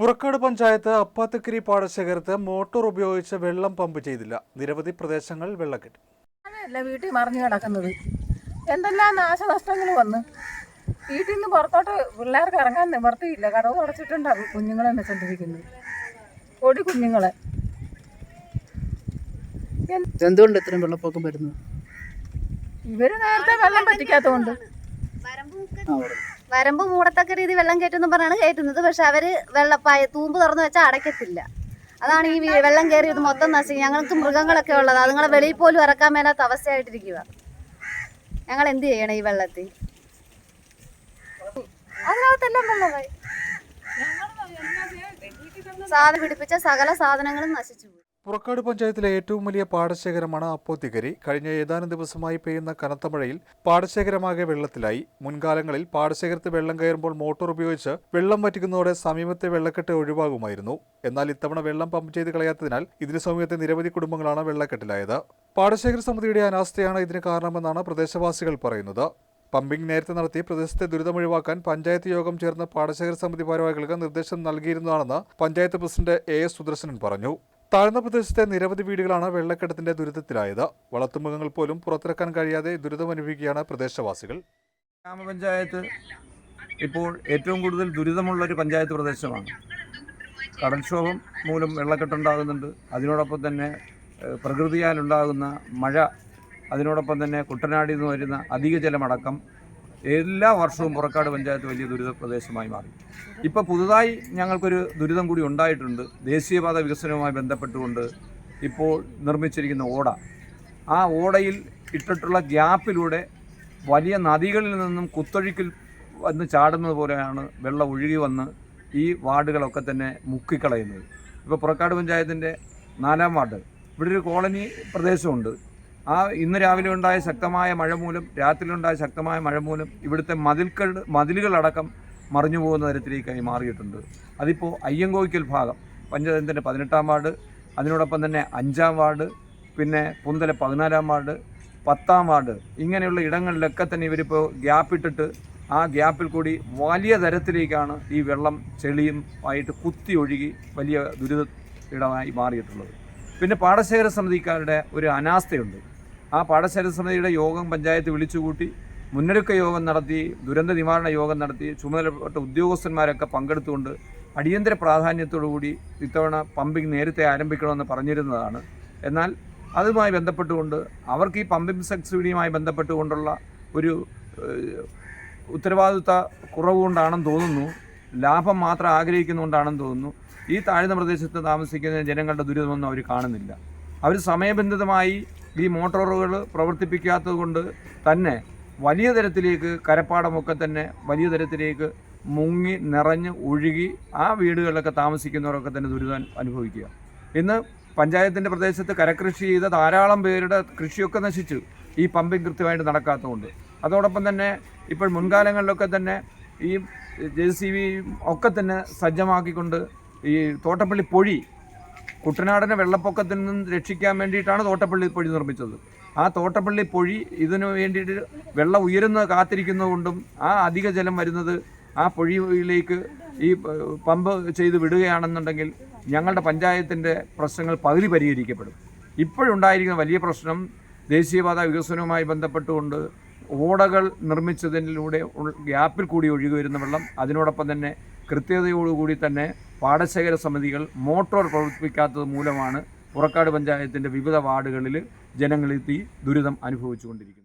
പുറക്കാട് പഞ്ചായത്ത് അപ്പാത്തക്കരി പാടശേഖരത്ത് മോട്ടോർ ഉപയോഗിച്ച് വെള്ളം പമ്പ് ചെയ്തില്ല. നിരവധി പ്രദേശങ്ങൾ വെള്ളക്കെട്ടി. അല്ല വീട്ടിൽ മറിഞ്ഞു കിടക്കുന്നത്. എന്തെല്ലാം നാശനഷ്ടങ്ങൾ വന്ന്? വീട്ടിൽ നിന്ന് പുറത്തോട്ട് പിള്ളേർക്ക് ഇറങ്ങാൻ നിവർത്തിയില്ല. കടവ് അടച്ചിട്ടുണ്ടാവും കുഞ്ഞുങ്ങളെ വെച്ചോണ്ടിരിക്കുന്നത് കൊടി കുഞ്ഞുങ്ങളെ. എന്തുകൊണ്ട് ഇത്രയും വെള്ളപ്പൊക്കം വരുന്നു ഇവർ നേരത്തെ വെള്ളം പറ്റിക്കാത്തതുകൊണ്ട്. വരമ്പ് മൂടത്തക്ക രീതി വെള്ളം കയറ്റുമെന്ന് പറഞ്ഞാണ് കയറ്റുന്നത് പക്ഷെ അവർ വെള്ളപ്പായ തൂമ്പ് തുറന്നു വെച്ചാൽ അടയ്ക്കത്തില്ല. അതാണ് ഈ വെള്ളം കയറിയത് മൊത്തം നശിക്കും. ഞങ്ങൾക്ക് മൃഗങ്ങളൊക്കെ ഉള്ളത്. അതുങ്ങളെ വെളിയിൽ പോലും ഇറക്കാൻ മേലാത്ത അവസ്ഥയായിട്ടിരിക്കുക ഞങ്ങൾ എന്ത് ചെയ്യണം ഈ വെള്ളത്തിൽ? അതിനകത്തെല്ലാം വെള്ളമായി. സാധനം പിടിപ്പിച്ച സകല സാധനങ്ങളും നശിച്ചു പുറക്കാട് പഞ്ചായത്തിലെ ഏറ്റവും വലിയ പാടശേഖരമാണ് അപ്പോത്തിക്കരി. കഴിഞ്ഞ ഏതാനും ദിവസമായി പെയ്യുന്ന കനത്ത മഴയിൽ പാടശേഖരമാകെ വെള്ളത്തിലായി. മുൻകാലങ്ങളിൽ പാടശേഖരത്ത് വെള്ളം കയറുമ്പോൾ മോട്ടോർ ഉപയോഗിച്ച് വെള്ളം വറ്റിക്കുന്നതോടെ സമീപത്തെ വെള്ളക്കെട്ട് ഒഴിവാകുമായിരുന്നു. എന്നാൽ ഇത്തവണ വെള്ളം പമ്പ് ചെയ്ത് കളയാത്തതിനാൽ ഇതിന് സമീപത്തെ നിരവധി കുടുംബങ്ങളാണ് വെള്ളക്കെട്ടിലായത്. പാടശേഖര സമിതിയുടെ അനാസ്ഥയാണ് ഇതിന് കാരണമെന്നാണ് പ്രദേശവാസികൾ പറയുന്നത്. പമ്പിംഗ് നേരത്തെ നടത്തി പ്രദേശത്തെ ദുരിതം ഒഴിവാക്കാൻ പഞ്ചായത്ത് യോഗം ചേർന്ന് പാടശേഖര സമിതി ഭാരവാഹികൾക്ക് നിർദ്ദേശം നൽകിയിരുന്നതാണെന്ന് panchayat president A S Sudarshanan പറഞ്ഞു. താഴ്ന്ന പ്രദേശത്തെ നിരവധി വീടുകളാണ് വെള്ളക്കെട്ടത്തിന്റെ ദുരിതത്തിലായത്. വളർത്തുമൃഗങ്ങൾ പോലും പുറത്തിറക്കാൻ കഴിയാതെ ദുരിതമനുഭവിക്കുകയാണ് പ്രദേശവാസികൾ. ഗ്രാമപഞ്ചായത്ത് ഇപ്പോൾ ഏറ്റവും കൂടുതൽ ദുരിതമുള്ള ഒരു പഞ്ചായത്ത് പ്രദേശമാണ്. കടൽക്ഷോഭം മൂലം വെള്ളക്കെട്ടുണ്ടാകുന്നുണ്ട്. അതിനോടൊപ്പം തന്നെ പ്രകൃതിയാലുണ്ടാകുന്ന മഴ അതിനോടൊപ്പം തന്നെ കുട്ടനാടിൽ നിന്ന് വരുന്ന അധിക ജലമടക്കം എല്ലാ വർഷവും പുറക്കാട് പഞ്ചായത്ത് വലിയ ദുരിത പ്രദേശമായി മാറി. ഇപ്പോൾ പുതുതായി ഞങ്ങൾക്കൊരു ദുരിതം കൂടി ഉണ്ടായിട്ടുണ്ട്. ദേശീയപാത വികസനവുമായി ബന്ധപ്പെട്ടുകൊണ്ട് ഇപ്പോൾ നിർമ്മിച്ചിരിക്കുന്ന ഓട. ആ ഓടയിൽ ഇട്ടിട്ടുള്ള ഗ്യാപ്പിലൂടെ വലിയ നദികളിൽ നിന്നും കുത്തൊഴുക്കിൽ വന്ന് ചാടുന്നത് പോലെയാണ് വെള്ളം ഒഴുകി വന്ന് ഈ വാർഡുകളൊക്കെ തന്നെ മുക്കിക്കളയുന്നത്. ഇപ്പോൾ പുറക്കാട് പഞ്ചായത്തിന്റെ നാലാം വാർഡ്. ഇവിടെ ഒരു കോളനി പ്രദേശമുണ്ട്. ആ ഇന്ന് രാവിലെ ഉണ്ടായ ശക്തമായ മഴ മൂലം രാത്രിയിലുണ്ടായ ശക്തമായ മഴ മൂലം ഇവിടുത്തെ മതിൽക്കൾ മതിലുകളടക്കം മറിഞ്ഞു പോകുന്ന തരത്തിലേക്കായി മാറിയിട്ടുണ്ട്. അതിപ്പോൾ അയ്യങ്കോയ്ക്കൽ ഭാഗം പഞ്ചായത്തിന്റെ പതിനെട്ടാം വാർഡ് അതിനോടൊപ്പം തന്നെ അഞ്ചാം വാർഡ് പിന്നെ പുന്തല പതിനാലാം വാർഡ് പത്താം വാർഡ് ഇങ്ങനെയുള്ള ഇടങ്ങളിലൊക്കെ തന്നെ ഇവരിപ്പോൾ ഗ്യാപ്പിട്ടിട്ട് ആ ഗ്യാപ്പിൽ കൂടി വലിയ തരത്തിലേക്കാണ് ഈ വെള്ളം ചെളിയും ആയിട്ട് കുത്തി ഒഴുകി വലിയ ദുരിത ഇടമായി മാറിയിട്ടുള്ളത്. പിന്നെ പാടശേഖര സമിതിക്കാരുടെ ഒരു അനാസ്ഥയുണ്ട്. ആ പാടശേഖര സമിതിയുടെ യോഗം പഞ്ചായത്ത് വിളിച്ചുകൂട്ടി മുന്നൊരുക്ക യോഗം നടത്തി ദുരന്ത നിവാരണ യോഗം നടത്തി ചുമതലപ്പെട്ട ഉദ്യോഗസ്ഥന്മാരൊക്കെ പങ്കെടുത്തുകൊണ്ട് അടിയന്തര പ്രാധാന്യത്തോടുകൂടി ഇത്തവണ പമ്പിംഗ് നേരത്തെ ആരംഭിക്കണമെന്ന് പറഞ്ഞിരുന്നതാണ്. എന്നാൽ അതുമായി ബന്ധപ്പെട്ടുകൊണ്ട് അവർക്ക് ഈ പമ്പിംഗ് സബ്സിഡിയുമായി ബന്ധപ്പെട്ടുകൊണ്ടുള്ള ഒരു ഉത്തരവാദിത്ത കുറവുകൊണ്ടാണെന്ന് തോന്നുന്നു. ലാഭം മാത്രം ആഗ്രഹിക്കുന്നുകൊണ്ടാണെന്ന് തോന്നുന്നു. ഈ താഴ്ന്ന പ്രദേശത്ത് താമസിക്കുന്ന ജനങ്ങളുടെ ദുരിതമൊന്നും അവർ കാണുന്നില്ല. അവർ സമയബന്ധിതമായി ഈ മോട്ടോറുകൾ പ്രവർത്തിപ്പിക്കാത്തത് കൊണ്ട് തന്നെ വലിയ തരത്തിലേക്ക് കരപ്പാടമൊക്കെ തന്നെ വലിയ തരത്തിലേക്ക് മുങ്ങി നിറഞ്ഞ് ഒഴുകി ആ വീടുകളിലൊക്കെ താമസിക്കുന്നവരൊക്കെ തന്നെ ദുരിതം അനുഭവിക്കുക. ഇന്ന് പഞ്ചായത്തിന്റെ പ്രദേശത്ത് കരകൃഷി ചെയ്ത ധാരാളം പേരുടെ കൃഷിയൊക്കെ നശിച്ചു. ഈ പമ്പിംഗ് കൃത്യമായിട്ട് നടക്കാത്തതുകൊണ്ട്. അതോടൊപ്പം തന്നെ ഇപ്പോൾ മുൻകാലങ്ങളിലൊക്കെ തന്നെ ഈ ജെ സി ബി ഒക്കെ തന്നെ സജ്ജമാക്കിക്കൊണ്ട് ഈ തോട്ടപ്പള്ളി പൊഴി കുട്ടനാടിനെ വെള്ളപ്പൊക്കത്തിൽ നിന്നും രക്ഷിക്കാൻ വേണ്ടിയിട്ടാണ് തോട്ടപ്പള്ളി പൊഴി നിർമ്മിച്ചത്. ആ തോട്ടപ്പള്ളി പൊഴി ഇതിനു വേണ്ടിയിട്ട് വെള്ളം ഉയരുന്നത് കാത്തിരിക്കുന്നതുകൊണ്ടും ആ അധിക ജലം വരുന്നത് ആ പൊഴിയിലേക്ക് ഈ പമ്പ് ചെയ്ത് വിടുകയാണെന്നുണ്ടെങ്കിൽ ഞങ്ങളുടെ പഞ്ചായത്തിന്റെ പ്രശ്നങ്ങൾ പകുതി പരിഹരിക്കപ്പെടും. ഇപ്പോഴുണ്ടായിരിക്കുന്ന വലിയ പ്രശ്നം ദേശീയപാത വികസനവുമായി ബന്ധപ്പെട്ടുകൊണ്ട് ഓടകൾ നിർമ്മിച്ചതിലൂടെ ഗ്യാപ്പിൽ കൂടി ഒഴുകി വരുന്ന വെള്ളം അതിനോടൊപ്പം തന്നെ കൃത്യതയോടുകൂടി തന്നെ പാടശേഖര സമിതികൾ മോട്ടോർ പ്രവർത്തിപ്പിക്കാത്തത് മൂലമാണ് പുറക്കാട് പഞ്ചായത്തിന്റെ വിവിധ വാർഡുകളിൽ ജനങ്ങളെത്തി ദുരിതം അനുഭവിച്ചുകൊണ്ടിരിക്കുന്നത്.